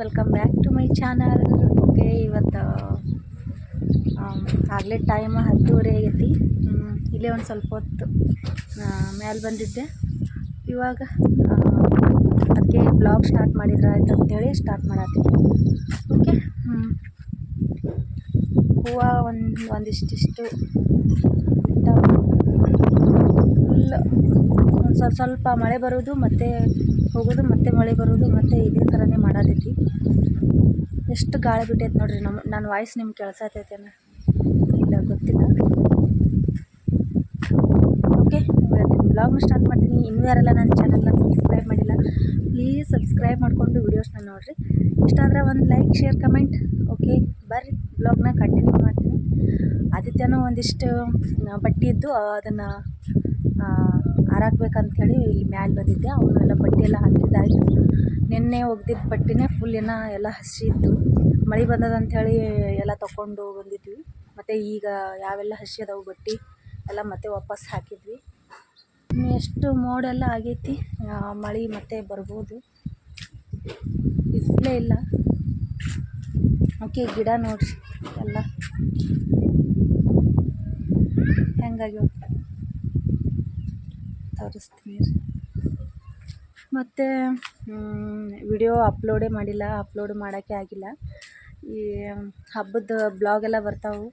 Welcome back to my channel okay ಇವತ್ತು ಆಗಲೇ time ಹತ್ತುವರೆ ಆಗೈತಿ. ಇಲ್ಲೇ ಒಂದು ಸ್ವಲ್ಪ ಹೊತ್ತು ಮ್ಯಾಲೆ ಬಂದಿದ್ದೆ. ಇವಾಗ ಅದಕ್ಕೆ ಬ್ಲಾಗ್ ಸ್ಟಾರ್ಟ್ ಮಾಡಿದ್ರೆ ಆಯ್ತು ಅಂತೇಳಿ ಸ್ಟಾರ್ಟ್ ಮಾಡತ್ತೀನಿ. ಓಕೆ ಹೂವು ಒಂದು, ಒಂದಿಷ್ಟಿಷ್ಟು ಫುಲ್ ಒಂದು ಸ್ವಲ್ಪ ಸ್ವಲ್ಪ ಮಳೆ ಬರೋದು, ಮತ್ತೆ ಹೋಗೋದು, ಮತ್ತೆ ಮಳೆ ಬರೋದು, ಮತ್ತೆ ಇದೇ ಥರನೇ ಮಾಡತೈತಿ. ಎಷ್ಟು ಗಾಳಿ ಬಿಟ್ಟೈತೆ ನೋಡಿರಿ ನಮ್ಮ ನನ್ನ ವಾಯ್ಸ್ ನಿಮ್ಗೆ ಕೇಳ್ಸತೈತೇನ ಇಲ್ಲ, ಗೊತ್ತಿಲ್ಲ. ಓಕೆ ಬ್ಲಾಗ್ನ ಸ್ಟಾರ್ಟ್ ಮಾಡ್ತೀನಿ. ಇನ್ನೂ ಯಾರೆಲ್ಲ ನನ್ನ ಚಾನಲ್ನ ಸಬ್ಸ್ಕ್ರೈಬ್ ಮಾಡಿಲ್ಲ ಪ್ಲೀಸ್ ಸಬ್ಸ್ಕ್ರೈಬ್ ಮಾಡಿಕೊಂಡು ವೀಡಿಯೋಸ್ನ ನೋಡಿರಿ. ಇಷ್ಟ ಆದರೆ ಒಂದು ಲೈಕ್ ಶೇರ್ ಕಮೆಂಟ್ ಓಕೆ ಬರ್ರಿ. ಬ್ಲಾಗ್ನ ಕಂಟಿನ್ಯೂ ಮಾಡ್ತೀನಿ. ಆದಿತ್ಯನೂ ಒಂದಿಷ್ಟು ಬಟ್ಟೆ ಇದ್ದು, ಅದನ್ನು ಹಾರಾಕ್ಬೇಕಂಥೇಳಿ ಇಲ್ಲಿ ಮ್ಯಾಲೆ ಬಂದಿದ್ದೆ. ಅವನ್ನೆಲ್ಲ ಬಟ್ಟೆ ಎಲ್ಲ ಹಾಕಿದ್ದಾಯಿತು. ನಿನ್ನೆ ಒಗ್ದಿದ್ದ ಬಟ್ಟೆನೇ ಫುಲ್ ಏನೋ ಎಲ್ಲ ಹಸಿ ಇತ್ತು. ಮಳೆ ಬಂದದ ಅಂಥೇಳಿ ಎಲ್ಲ ತಗೊಂಡು ಬಂದಿದ್ವಿ. ಮತ್ತು ಈಗ ಯಾವೆಲ್ಲ ಹಸಿ ಅದಾವು ಬಟ್ಟೆ ಎಲ್ಲ ಮತ್ತೆ ವಾಪಸ್ ಹಾಕಿದ್ವಿ. ಎಷ್ಟು ಮೋಡೆಲ್ಲ ಆಗೈತಿ. ಮಳೆ ಮತ್ತೆ ಬರ್ಬೋದು. ಬಿಸಿಲೇ ಇಲ್ಲ. ಓಕೆ, ಗಿಡ ನೋಡ್ರಿ ಎಲ್ಲ. ಹೆಂಗಾಗ್ಯಾವ ತೋರಿಸ್ತೀನಿ. ಮತ್ತು ವಿಡಿಯೋ ಅಪ್ಲೋಡೇ ಮಾಡಿಲ್ಲ ಅಪ್ಲೋಡ್ ಮಾಡೋಕ್ಕೆ ಆಗಿಲ್ಲ. ಈ, ಹಬ್ಬದ ಬ್ಲಾಗ್ ಎಲ್ಲ ಬರ್ತಾವೆ.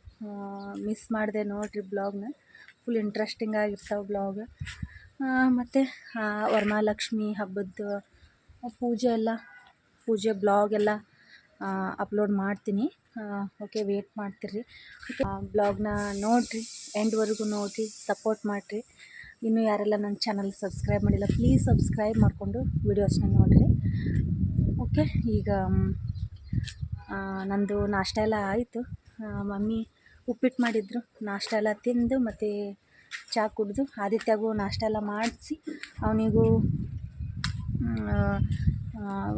ಮಿಸ್ ಮಾಡಿದೆ ನೋಡಿರಿ ಬ್ಲಾಗ್ನ ಫುಲ್ ಇಂಟ್ರೆಸ್ಟಿಂಗ್ ಆಗಿರ್ತಾವೆ ಬ್ಲಾಗ್ ಮತ್ತು ವರಮಹಾಲಕ್ಷ್ಮಿ ಹಬ್ಬದ ಪೂಜೆ ಎಲ್ಲ, ಪೂಜೆ ಬ್ಲಾಗ್ ಎಲ್ಲ ಅಪ್ಲೋಡ್ ಮಾಡ್ತೀನಿ. ಓಕೆ ವೇಟ್ ಮಾಡ್ತೀರಿ ಬ್ಲಾಗ್ನ ನೋಡಿರಿ ಎಂಡ್ವರೆಗೂ ನೋಡಿ ಸಪೋರ್ಟ್ ಮಾಡಿರಿ. ಇನ್ನೂ ಯಾರೆಲ್ಲ ನನ್ನ ಚಾನಲ್ ಸಬ್ಸ್ಕ್ರೈಬ್ ಮಾಡಿಲ್ಲ ಪ್ಲೀಸ್ ಸಬ್ಸ್ಕ್ರೈಬ್ ಮಾಡಿಕೊಂಡು ವೀಡಿಯೋಸ್ನ ನೋಡಿರಿ. ಓಕೆ ಈಗ ನಂದು ನಾಷ್ಟ ಎಲ್ಲ ಆಯಿತು. ಮಮ್ಮಿ ಉಪ್ಪಿಟ್ಟು ಮಾಡಿದ್ರು. ನಾಷ್ಟ ಎಲ್ಲ ತಿಂದು ಮತ್ತು ಚಹಾ ಕುಡಿದು ಆದಿತ್ಯಗೂ ನಾಷ್ಟ ಎಲ್ಲ ಮಾಡಿಸಿ, ಅವನಿಗೂ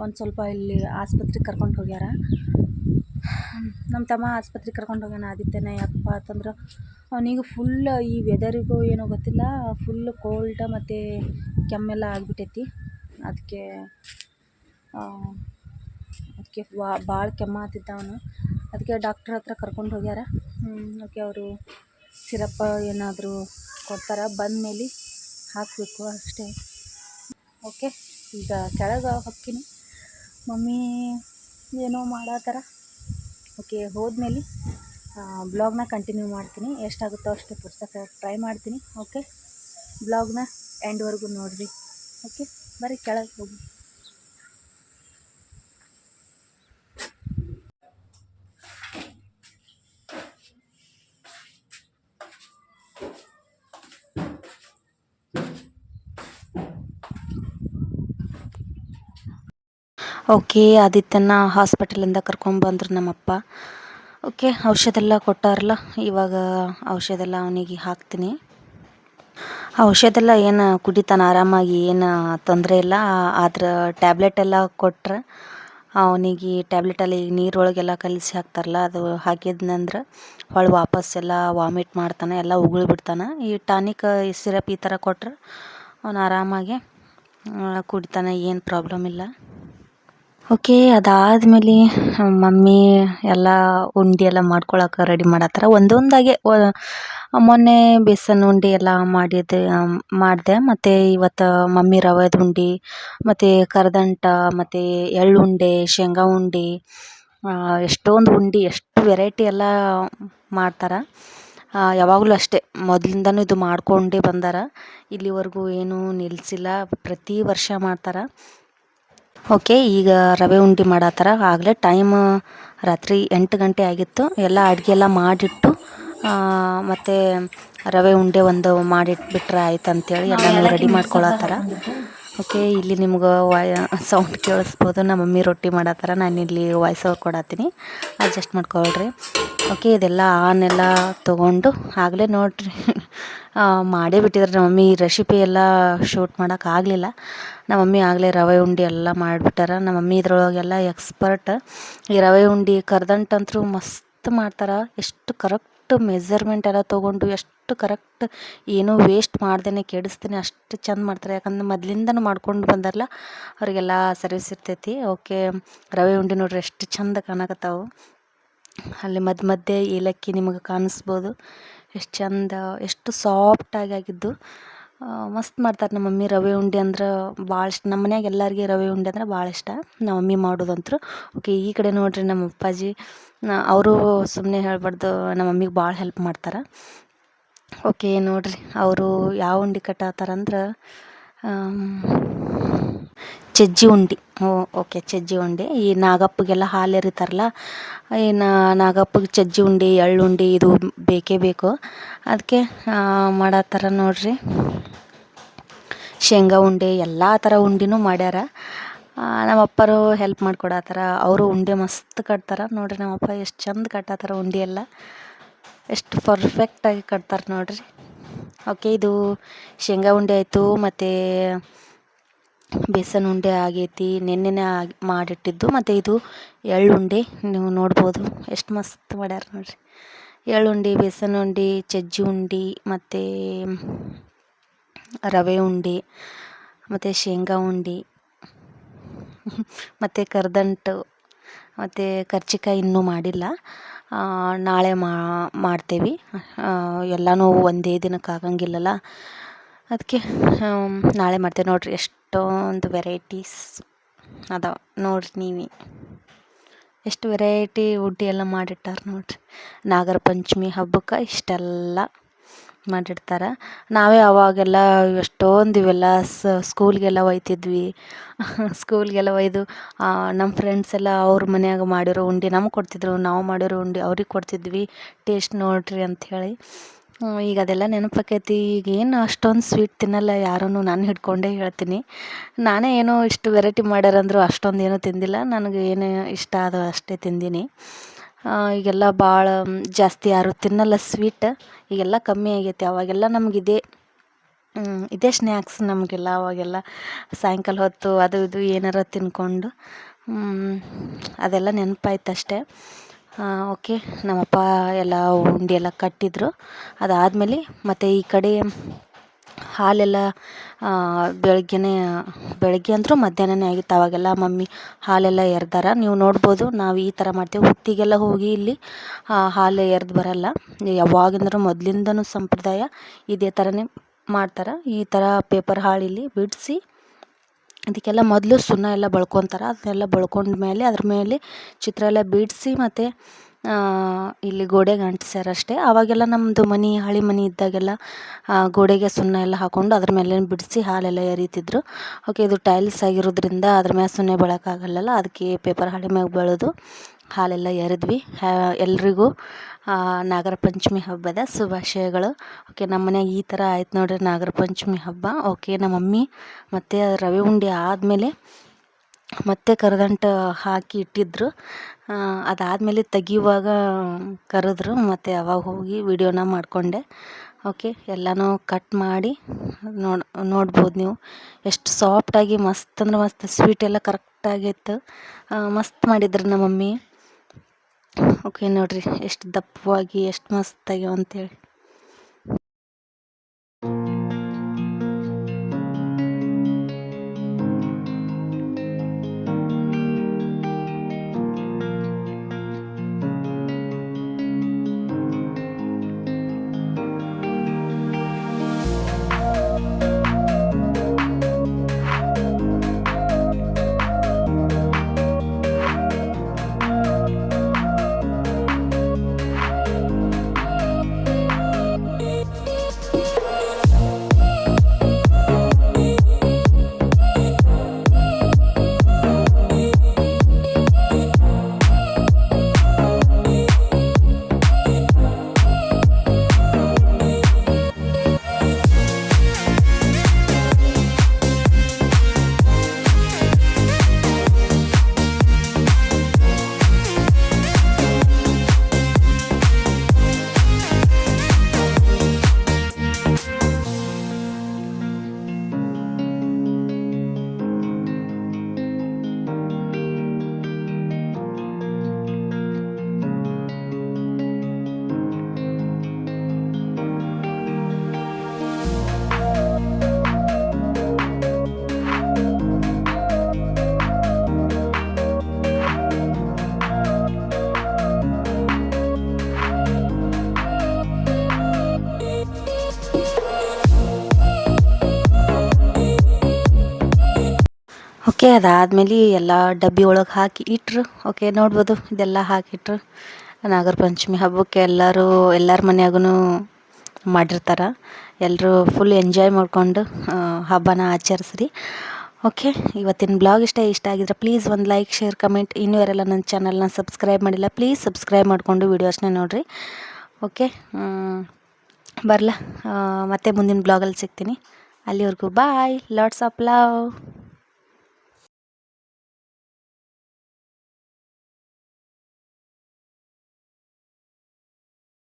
ಒಂದು ಸ್ವಲ್ಪ ಇಲ್ಲಿ ಆಸ್ಪತ್ರೆಗೆ ಕರ್ಕೊಂಡು ಹೋಗ್ಯಾರ. ನಮ್ಮ ತಮ್ಮ ಆಸ್ಪತ್ರೆಗೆ ಕರ್ಕೊಂಡು ಹೋಗ್ಯಾನ ಆದಿತ್ಯನ ಯಾಕಪ್ಪ ಅಂತಂದ್ರೆ. ಅವನಿಗೆ ಫುಲ್ ಈ ವೆದರಿಗೂ ಏನೋ ಗೊತ್ತಿಲ್ಲ ಫುಲ್ ಕೋಲ್ಡ ಮತ್ತು ಕೆಮ್ಮೆಲ್ಲ ಆಗಿಬಿಟ್ಟೈತಿ. ಅದಕ್ಕೆ ಅದಕ್ಕೆ ವಾ ಭಾಳ ಕೆಮ್ಮಾತಿದ್ದ ಅವನು. ಅದಕ್ಕೆ ಡಾಕ್ಟ್ರ್ ಹತ್ರ ಕರ್ಕೊಂಡು ಹೋಗ್ಯಾರ. ಓಕೆ ಅವರು ಸಿರಪ್ಪ ಏನಾದರೂ ಕೊಡ್ತಾರೆ, ಬಂದಮೇಲೆ ಹಾಕಬೇಕು ಅಷ್ಟೇ. ಓಕೆ, ಈಗ ಕೆಳಗೆ ಹೊಕ್ಕಿನಿ. ಮಮ್ಮಿ ಏನೋ ಮಾಡತ್ತಾರ ಓಕೆ, ಹೋದ್ಮೇಲೆ ಬ್ಲಾಗ್ನ ಕಂಟಿನ್ಯೂ ಮಾಡ್ತೀನಿ. ಎಷ್ಟಾಗುತ್ತೋ ಅಷ್ಟು ಪುಸ್ತಕ ಟ್ರೈ ಮಾಡ್ತೀನಿ, ಓಕೆ? ಬ್ಲಾಗ್ನ ಎಂಡ್ವರೆಗೂ ನೋಡಿರಿ, ಓಕೆ? ಬರೀ ಕೆಳಗೆ ಹೋಗಿ. ಓಕೆ, ಆದಿತ್ಯನ ಹಾಸ್ಪಿಟಲಿಂದ ಕರ್ಕೊಂಬಂದ್ರು ನಮ್ಮಪ್ಪ. ಓಕೆ, ಔಷಧೆಲ್ಲ ಕೊಟ್ಟಾರಲ್ಲ, ಇವಾಗ ಔಷಧೆಲ್ಲ ಅವನಿಗೆ ಹಾಕ್ತೀನಿ. ಔಷಧೆಲ್ಲ ಏನು ಕುಡಿತಾನೆ, ಆರಾಮಾಗಿ ಏನು ತೊಂದರೆ ಇಲ್ಲ, ಆದ್ರೆ ಟ್ಯಾಬ್ಲೆಟ್ ಎಲ್ಲ ಕೊಟ್ರೆ ಅವನಿಗೆ ಟ್ಯಾಬ್ಲೆಟಲ್ಲಿ ನೀರೊಳಗೆಲ್ಲ ಕಲಿಸಿ ಹಾಕ್ತಾರಲ್ಲ, ಅದು ಹಾಕಿದ್ನಂದ್ರೆ ಹೊಳ್ಳಿ ವಾಪಸ್ ಎಲ್ಲ ವಾಮಿಟ್ ಮಾಡ್ತಾನೆ, ಎಲ್ಲ ಉಗುಳು ಬಿಡ್ತಾನೆ. ಈ ಟಾನಿಕ್ ಸಿರಪ್ ಈ ಥರ ಕೊಟ್ರೆ ಅವನು ಆರಾಮಾಗಿ ಕುಡಿತಾನೆ, ಏನು ಪ್ರಾಬ್ಲಮ್ ಇಲ್ಲ. ಓಕೆ, ಅದಾದ್ಮೇಲೆ ಮಮ್ಮಿ ಎಲ್ಲ ಉಂಡೆ ಎಲ್ಲ ಮಾಡ್ಕೊಳಕ್ಕೆ ರೆಡಿ ಮಾಡತ್ತಾರ. ಒಂದೊಂದಾಗೆ ಮೊನ್ನೆ ಬೇಸನ್ ಉಂಡೆ ಎಲ್ಲ ಮಾಡಿದ್ದೆ ಮಾಡಿದೆ. ಮತ್ತು ಇವತ್ತು ಮಮ್ಮಿ ರವೆದ ಉಂಡೆ, ಮತ್ತು ಕರದಂಟ, ಮತ್ತು ಎಳ್ಳುಂಡೆ, ಶೇಂಗಾ ಉಂಡೆ ಎಷ್ಟೊಂದು ಉಂಡೆ, ಎಷ್ಟು ವೆರೈಟಿ ಎಲ್ಲ ಮಾಡ್ತಾರೆ. ಯಾವಾಗಲೂ ಅಷ್ಟೇ, ಮೊದಲಿಂದನೂ ಇದು ಮಾಡ್ಕೊಂಡೇ ಬಂದಾರ. ಇಲ್ಲಿವರೆಗೂ ಏನೂ ನಿಲ್ಲಿಸಿಲ್ಲ ಪ್ರತಿ ವರ್ಷ ಮಾಡ್ತಾರೆ. ಓಕೆ ಈಗ ರವೆ ಉಂಡೆ ಮಾಡತ್ತಾರ ಆಗಲೇ ಟೈಮ್ ರಾತ್ರಿ ಎಂಟು ಗಂಟೆ ಆಗಿತ್ತು. ಎಲ್ಲ ಅಡುಗೆ ಎಲ್ಲ ಮಾಡಿಟ್ಟು ಮತ್ತು ರವೆ ಉಂಡೆ ಒಂದು ಮಾಡಿಟ್ಬಿಟ್ರೆ ಆಯ್ತು ಅಂತೇಳಿ ಎಲ್ಲ ರೆಡಿ ಮಾಡ್ಕೊಳತ್ತಾರ ಓಕೆ ಇಲ್ಲಿ ನಿಮ್ಗೆ ವಾಯ ಸೌಂಡ್ ಕೇಳಿಸ್ಬೋದು. ನಮ್ಮ ಮಮ್ಮಿ ರೊಟ್ಟಿ ಮಾಡತ್ತಾರ. ನಾನು ಇಲ್ಲಿ ವಾಯ್ಸ್ ಓವರ್ ಕೊಡತ್ತೀನಿ. ಅಡ್ಜಸ್ಟ್ ಮಾಡ್ಕೊಳ್ರಿ. ಓಕೆ ಇದೆಲ್ಲ ಆನೆಲ್ಲ ತೊಗೊಂಡು ಆಗಲೇ ನೋಡ್ರಿ. ಮಾಡೇ ಬಿಟ್ಟಿದ್ರೆ. ನಮ್ಮ ಮಮ್ಮಿ ರೆಸಿಪಿ ಎಲ್ಲ ಶೂಟ್ ಮಾಡೋಕ್ಕಾಗಲಿಲ್ಲ ನಮ್ಮ ಮಮ್ಮಿ ಆಗಲೇ ರವೆ ಉಂಡೆ ಎಲ್ಲ ಮಾಡಿಬಿಟ್ಟಾರ. ನಮ್ಮ ಮಮ್ಮಿ ಇದ್ರೊಳಗೆಲ್ಲ ಎಕ್ಸ್ಪರ್ಟ್ ಈ ರವೆ ಉಂಡೆ ಕರ್ದಂಟಂತರೂ ಮಸ್ತ್ ಮಾಡ್ತಾರೆ. ಎಷ್ಟು ಕರೆಕ್ಟ್ ಮೆಜರ್ಮೆಂಟ್ ಎಲ್ಲ ತೊಗೊಂಡು, ಎಷ್ಟು ಅಷ್ಟು ಕರೆಕ್ಟ್ ಏನೂ ವೇಸ್ಟ್ ಮಾಡ್ದೇ ಕೆಡಿಸ್ತೀನಿ ಅಷ್ಟು ಚಂದ ಮಾಡ್ತಾರೆ. ಯಾಕಂದ್ರೆ ಮೊದ್ಲಿಂದನೂ ಮಾಡ್ಕೊಂಡು ಬಂದಾರಲ್ಲ, ಅವರಿಗೆಲ್ಲ ಸರ್ವಿಸ್ ಇರ್ತೈತಿ. ಓಕೆ, ರವೆ ಉಂಡೆ ನೋಡ್ರಿ ಎಷ್ಟು ಚಂದ ಕಾಣಕತ್ತಾವು. ಅಲ್ಲಿ ಮಧ್ಯ ಮಧ್ಯೆ ಏಲಕ್ಕಿ ನಿಮಗೆ ಕಾಣಿಸ್ಬೋದು. ಎಷ್ಟು ಚಂದ, ಎಷ್ಟು ಸಾಫ್ಟಾಗಿ ಆಗಿದ್ದು. ಮಸ್ತ್ ಮಾಡ್ತಾರೆ ನಮ್ಮ ಮಮ್ಮಿ ರವೆ ಉಂಡೆ ಅಂದ್ರೆ ಭಾಳ ಇಷ್ಟ. ನಮ್ಮ ಮನ್ಯಾಗ ಎಲ್ಲರಿಗೆ ರವೆ ಉಂಡೆ ಅಂದ್ರೆ ಭಾಳ ಇಷ್ಟ. ನಮ್ಮ ಮಮ್ಮಿ ಮಾಡೋದಂತರು. ಓಕೆ, ಈ ಕಡೆ ನೋಡ್ರಿ ನಮ್ಮ ಅಪ್ಪಾಜಿ. ಅವರು ಸುಮ್ಮನೆ ಹೇಳ್ಬಾರ್ದು, ನಮ್ಮ ಮಮ್ಮಿಗೆ ಭಾಳ ಹೆಲ್ಪ್ ಮಾಡ್ತಾರೆ. ಓಕೆ, ನೋಡಿರಿ. ಅವರು ಯಾವ ಉಂಡೆ ಕಟ್ಟಾತಾರಂದ್ರೆ ಚಜ್ಜಿ ಉಂಡೆ. ಹ್ಞೂ ಓಕೆ, ಚಜ್ಜಿ ಉಂಡೆ. ಈ ನಾಗಪ್ಪಗೆಲ್ಲ ಹಾಲು ಎರಿತಾರಲ್ಲ ಏನು ನಾಗಪ್ಪಗೆ ಚಜ್ಜಿ ಉಂಡೆ, ಎಳ್ಳು ಉಂಡೆ ಇದು ಬೇಕೇ ಬೇಕು. ಅದಕ್ಕೆ ಮಾಡತ್ತಾರ ನೋಡ್ರಿ. ಶೇಂಗಾ ಉಂಡೆ, ಎಲ್ಲ ಥರ ಉಂಡೆನೂ ಮಾಡ್ಯಾರ. ನಮ್ಮ ಅಪ್ಪರು ಹೆಲ್ಪ್ ಮಾಡ್ಕೊಡತ್ತಾರ ಅವರು ಉಂಡೆ ಮಸ್ತ್ ಕಟ್ತಾರೆ. ನೋಡ್ರಿ ನಮ್ಮಪ್ಪ ಎಷ್ಟು ಚಂದ ಕಟ್ಟತ್ತಾರ ಉಂಡೆ ಎಲ್ಲ. ಎಷ್ಟು ಪರ್ಫೆಕ್ಟಾಗಿ ಕಟ್ತಾರೆ ನೋಡಿರಿ. ಓಕೆ ಇದು ಶೇಂಗಾ ಉಂಡೆ ಆಯಿತು, ಮತ್ತು ಬೇಸನ್ ಉಂಡೆ ಆಗೈತಿ, ನಿನ್ನೆನೇ ಆಗಿ ಮಾಡಿಟ್ಟಿದ್ದು, ಮತ್ತು ಇದು ಎಳ್ಳುಂಡೆ ನೀವು ನೋಡ್ಬೋದು ಎಷ್ಟು ಮಸ್ತ್ ಮಾಡ್ಯಾರ ನೋಡಿರಿ. ಎಳ್ಳುಂಡೆ ಬೇಸನ್ ಉಂಡೆ, ಚಜ್ಜಿ ಉಂಡೆ, ಮತ್ತು ರವೆ ಉಂಡೆ, ಮತ್ತು ಶೇಂಗಾ ಉಂಡೆ, ಮತ್ತು ಕರ್ದಂಟು, ಮತ್ತು ಕರ್ಜಿಕಾಯಿ ಇನ್ನೂ ಮಾಡಿಲ್ಲ. ನಾಳೆ ಮಾಡ್ತೇವೆ. ಎಲ್ಲನೂ ಒಂದೇ ದಿನಕ್ಕೆ ಆಗಂಗಿಲ್ಲಲ್ಲ. ಅದಕ್ಕೆ ನಾಳೆ ಮಾಡ್ತೇವೆ. ನೋಡಿರಿ, ಎಷ್ಟೊಂದು ವೆರೈಟೀಸ್ ಅದಾವೆ. ನೋಡಿರಿ ನೀವೇ. ಎಷ್ಟು ವೆರೈಟಿ ಉಡ್ಡಿ ಎಲ್ಲ ಮಾಡಿಟ್ಟಾರೆ ನೋಡಿರಿ. ನಾಗರ ಪಂಚಮಿ ಹಬ್ಬಕ್ಕೆ ಇಷ್ಟೆಲ್ಲ. ಮಾಡಿರ್ತಾರೆ. ನಾವೇ ಅವಾಗೆಲ್ಲ ಎಷ್ಟೊಂದು ಇವೆಲ್ಲ ಸ್ಕೂಲ್ಗೆಲ್ಲ ಒಯ್ತಿದ್ವಿ. ಸ್ಕೂಲ್ಗೆಲ್ಲ ಒಯ್ದು ನಮ್ಮ ಫ್ರೆಂಡ್ಸ್ ಎಲ್ಲ ಅವ್ರ ಮನ್ಯಾಗ ಮಾಡಿರೋ ಉಂಡೆ ನಮ್ಗೆ ಕೊಡ್ತಿದ್ರು, ನಾವು ಮಾಡಿರೋ ಉಂಡೆ ಅವ್ರಿಗೆ ಕೊಡ್ತಿದ್ವಿ. ಟೇಸ್ಟ್ ನೋಡಿರಿ ಅಂಥೇಳಿ ಈಗ ಅದೆಲ್ಲ ನೆನಪಾಕೈತಿ. ಈಗ ಏನು ಅಷ್ಟೊಂದು ಸ್ವೀಟ್ ತಿನ್ನಲ್ಲ ಯಾರೂ ನಾನು ಹಿಡ್ಕೊಂಡೇ ಹೇಳ್ತೀನಿ. ನಾನೇ ಏನೋ ಇಷ್ಟು ವೆರೈಟಿ ಮಾಡ್ಯಾರಂದ್ರೂ ಅಷ್ಟೊಂದು ಏನೂ ತಿಂದಿಲ್ಲ. ನನಗೆ ಏನು ಇಷ್ಟ ಅದು ಅಷ್ಟೇ ತಿಂದೀನಿ. ಈಗೆಲ್ಲ ಭಾಳ ಜಾಸ್ತಿ ಯಾರೂ ತಿನ್ನಲ್ಲ ಸ್ವೀಟ್ ಈಗೆಲ್ಲ ಕಮ್ಮಿ ಆಗೈತಿ, ಅವಾಗೆಲ್ಲ ನಮ್ಗೆ ಇದೇ ಇದೇ ಸ್ನ್ಯಾಕ್ಸ್ ನಮಗೆಲ್ಲ, ಅವಾಗೆಲ್ಲ ಸಾಯಂಕಾಲ ಹೊತ್ತು ಅದು ಇದು ಏನಾರ ತಿನ್ಕೊಂಡು ಅದೆಲ್ಲ ನೆನಪಾಯ್ತು ಅಷ್ಟೇ. ಓಕೆ ನಮ್ಮಪ್ಪ ಎಲ್ಲ ಉಂಡೆ ಎಲ್ಲ ಕಟ್ಟಿದ್ರು. ಅದಾದಮೇಲೆ ಮತ್ತು ಈ ಕಡೆ ಹಾಲೆಲ್ಲ ಬೆಳಗ್ಗೆನೇ ಬೆಳಗ್ಗೆ ಅಂದರೂ ಮಧ್ಯಾಹ್ನನೇ ಆಗಿತ್ತು. ಅವಾಗೆಲ್ಲ ಮಮ್ಮಿ ಹಾಲೆಲ್ಲ ಎರ್ದಾರ. ನೀವು ನೋಡ್ಬೋದು, ನಾವು ಈ ಥರ ಮಾಡ್ತೀವಿ. ಹುತ್ತಿಗೆಲ್ಲ ಹೋಗಿ ಇಲ್ಲಿ ಹಾಲು ಎರ್ದು ಬರಲ್ಲ. ಯಾವಾಗಿಂದ್ರೂ ಮೊದಲಿಂದನೂ ಸಂಪ್ರದಾಯ ಇದೇ ಥರನೇ ಮಾಡ್ತಾರೆ. ಈ ಥರ ಪೇಪರ್ ಹಾಳಿಲಿ ಬಿಡಿಸಿ ಅದಕ್ಕೆಲ್ಲ ಮೊದಲು ಸುಣ್ಣ ಎಲ್ಲ ಬಳ್ಕೊತಾರೆ. ಅದನ್ನೆಲ್ಲ ಬಳ್ಕೊಂಡ ಮೇಲೆ ಅದ್ರ ಮೇಲೆ ಚಿತ್ರ ಎಲ್ಲ ಬಿಡಿಸಿ ಮತ್ತು ಇಲ್ಲಿ ಗೋಡೆಗೆ ಅಷ್ಟೇ. ಆವಾಗೆಲ್ಲ ನಮ್ಮದು ಮನೆ, ಹಳೆ ಮನೆ ಇದ್ದಾಗೆಲ್ಲ ಗೋಡೆಗೆ ಸುಣ್ಣ ಎಲ್ಲ ಹಾಕ್ಕೊಂಡು ಅದ್ರ ಮೇಲೆ ಬಿಡಿಸಿ ಹಾಲೆಲ್ಲ ಎರೀತಿದ್ರು. ಓಕೆ ಇದು ಟೈಲ್ಸ್ ಆಗಿರೋದ್ರಿಂದ ಅದ್ರ ಮ್ಯಾಲ ಸುಣ್ಣ ಬೀಳೋಕ್ಕಾಗಲ್ಲಲ್ಲ, ಅದಕ್ಕೆ ಪೇಪರ್ ಹಳೆ ಮ್ಯಾಗ ಬೆಳೆದು ಹಾಲೆಲ್ಲ ಎರೆದ್ವಿ. ಎಲ್ರಿಗೂ ನಾಗರ ಪಂಚಮಿ ಹಬ್ಬದ ಶುಭಾಶಯಗಳು. ಓಕೆ ನಮ್ಮ ಮನ್ಯಾಗ ಈ ಥರ ಆಯ್ತು ನೋಡಿರಿ ನಾಗರ ಪಂಚಮಿ ಹಬ್ಬ. ಓಕೆ ನಮ್ಮ ಮಮ್ಮಿ ಮತ್ತು ರವೆ ಉಂಡೆ ಆದಮೇಲೆ ಮತ್ತೆ ಕರದಂಟು ಹಾಕಿ ಇಟ್ಟಿದ್ದರು ಅದಾದಮೇಲೆ ತೆಗಿಯುವಾಗ ಕರೆದ್ರು, ಮತ್ತು ಅವಾಗ ಹೋಗಿ ವಿಡಿಯೋನ ಮಾಡಿಕೊಂಡೆ. ಓಕೆ, ಎಲ್ಲನೂ ಕಟ್ ಮಾಡಿ ನೋಡಿ, ನೋಡ್ಬೋದು ನೀವು. ಎಷ್ಟು ಸಾಫ್ಟಾಗಿ ಮಸ್ತ್ ಅಂದ್ರೆ ಮಸ್ತ್ ಸ್ವೀಟ್ ಎಲ್ಲ ಕರೆಕ್ಟಾಗಿತ್ತು ಮಸ್ತ್ ಮಾಡಿದ್ರು ನಮ್ಮ ಮಮ್ಮಿ. ಓಕೆ, ನೋಡಿರಿ, ಎಷ್ಟು ದಪ್ಪವಾಗಿ, ಎಷ್ಟು ಮಸ್ತಾಗ್ಯಾವ ಅಂತೇಳಿ ಓಕೆ ಅದಾದ್ಮೇಲೆ ಎಲ್ಲ ಡಬ್ಬಿ ಒಳಗೆ ಹಾಕಿ ಇಟ್ರು. ಓಕೆ ನೋಡ್ಬೋದು. ಇದೆಲ್ಲ ಹಾಕಿಟ್ರು. ನಾಗರ ಪಂಚಮಿ ಹಬ್ಬಕ್ಕೆ ಎಲ್ಲರೂ ಎಲ್ಲರ ಮನೆಯಾಗೂ ಮಾಡಿರ್ತಾರೆ. ಎಲ್ಲರೂ ಫುಲ್ ಎಂಜಾಯ್ ಮಾಡಿಕೊಂಡು ಹಬ್ಬನ ಆಚರಿಸ್ರಿ. ಓಕೆ ಇವತ್ತಿನ ಬ್ಲಾಗ್ ಇಷ್ಟ ಇಷ್ಟ ಆಗಿದ್ರೆ ಪ್ಲೀಸ್ ಒಂದು ಲೈಕ್ ಶೇರ್ ಕಮೆಂಟ್ ಇನ್ನೂ ಯಾರೆಲ್ಲ ನನ್ನ ಚಾನಲ್ನ ಸಬ್ಸ್ಕ್ರೈಬ್ ಮಾಡಿಲ್ಲ ಪ್ಲೀಸ್ ಸಬ್ಸ್ಕ್ರೈಬ್ ಮಾಡಿಕೊಂಡು ವೀಡಿಯೋಸ್ನ ನೋಡಿರಿ. ಓಕೆ ಬರಲ. ಮತ್ತೆ ಮುಂದಿನ ಬ್ಲಾಗಲ್ಲಿ ಸಿಗ್ತೀನಿ. ಅಲ್ಲಿವರೆಗೂ ಬಾಯ್ ಲಾಟ್ಸ್ ಆಫ್ ಲವ್